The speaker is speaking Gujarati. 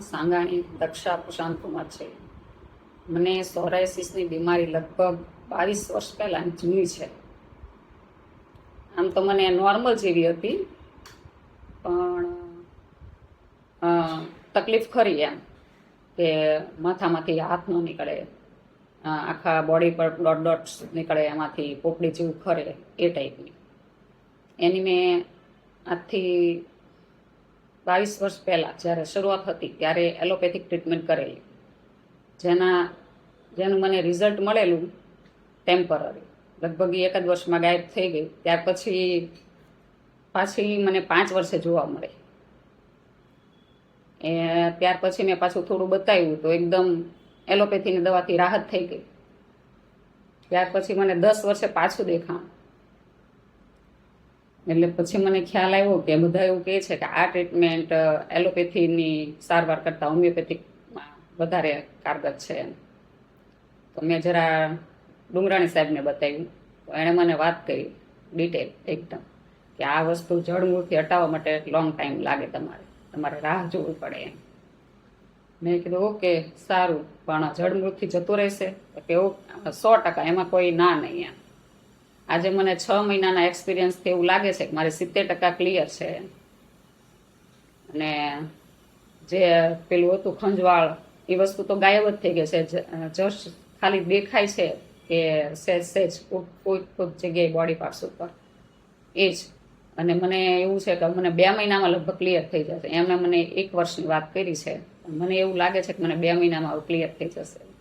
સાંગાણી દક્ષા પ્રશાંતકુમાર છે. મને સોરાયસિસની બીમારી લગભગ બાવીસ વર્ષ પહેલાં જૂની છે. આમ તો મને નોર્મલ જેવી હતી, પણ તકલીફ ખરી એમ કે માથામાંથી હાથ ન નીકળે આખા બોડી પર ડોટ ડોટ્સ નીકળે, એમાંથી પોપડી જેવું ખરે એ ટાઈપની એની મેં આજથી બાવીસ વર્ષ પહેલાં જ્યારે શરૂઆત હતી ત્યારે એલોપેથિક ટ્રીટમેન્ટ કરેલી. જેના, જેનું મને રિઝલ્ટ મળેલું ટેમ્પરરી. લગભગ એક જ વર્ષમાં ગાયબ થઈ ગઈ. ત્યાર પછી પાછી મને પાંચ વર્ષે જોવા મળે. એ, ત્યાર પછી મેં પાછું થોડું બતાવ્યું તો એકદમ એલોપેથીની દવાથી રાહત થઈ ગઈ. ત્યાર પછી મને દસ વર્ષે પાછું દેખાણ. એટલે પછી મને ખ્યાલ આવ્યો કે બધા એવું કહે છે કે આ ટ્રીટમેન્ટ એલોપેથીની સારવાર કરતાં હોમિયોપેથિકમાં વધારે કારગર છે એમ. તો મેં જરા ડુંગરાણી સાહેબને બતાવ્યું. તો એણે મને વાત કરી ડિટેલ એકદમ કે આ વસ્તુ જળમૂળથી હટાવવા માટે લોંગ ટાઈમ લાગે તમારે. તમારે રાહ જોવી પડે એમ. મેં કીધું, ઓકે, સારું. પણ જળમૂળથી જતું રહેશે. તો કે સો ટકા. એમાં કોઈ ના નહીં એમ. આજે મને છ મહિનાના એક્સપિરિયન્સથી એવું લાગે છે કે મારે સિત્તેર ટકા ક્લિયર છે. અને જે પેલું હતું ખંજવાળ, એ વસ્તુ તો ગાયબ જ થઈ ગઈ છે. જસ્ટ ખાલી દેખાય છે કે સહેજ સહેજ કોઈ કોઈક કોઈ જગ્યાએ બોડી પાર્ટ્સ ઉપર. એ જ. અને મને એવું છે કે મને બે મહિનામાં લગભગ ક્લિયર થઈ જશે. એમણે મને એક વર્ષની વાત કરી છે. મને એવું લાગે છે કે મને બે મહિનામાં ક્લિયર થઈ જશે.